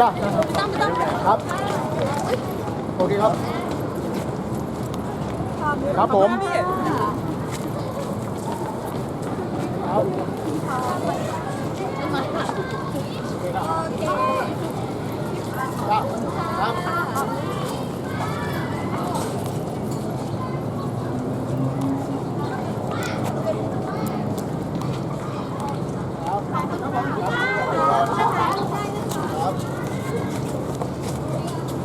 จ้าครับ โอเคครับ ครับผมครับจ้าครับ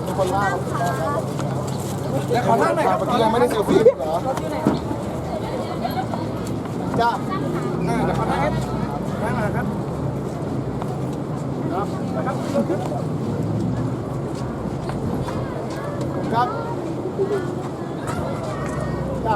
ทุกคนว่า แล้วขอนั่งหน่อยครับเมื่อกี้ยังไม่ได้เซลฟี่เหรอจ้าหน้าเดี๋ยวขอนั่งครับนั่งหน่อยครับครับนะครับครับจ้า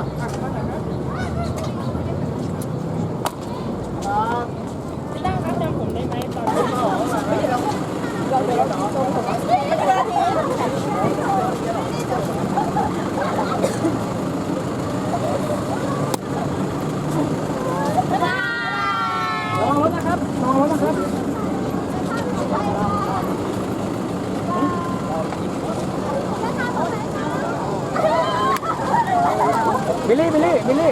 บิลลี่บิลลี่บิลลี่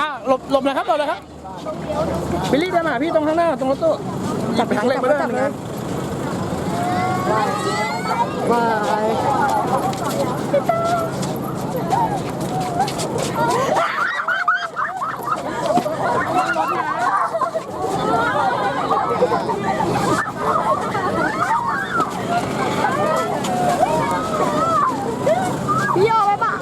อะหลบหลบเลยครับหลบเลยครับบิลลี่เดินมาหาพี่ตรงข้างหน้าตรงรถตู้จับไปทางเล็กมาได้เหมือนกันบายพี่โยไปปะ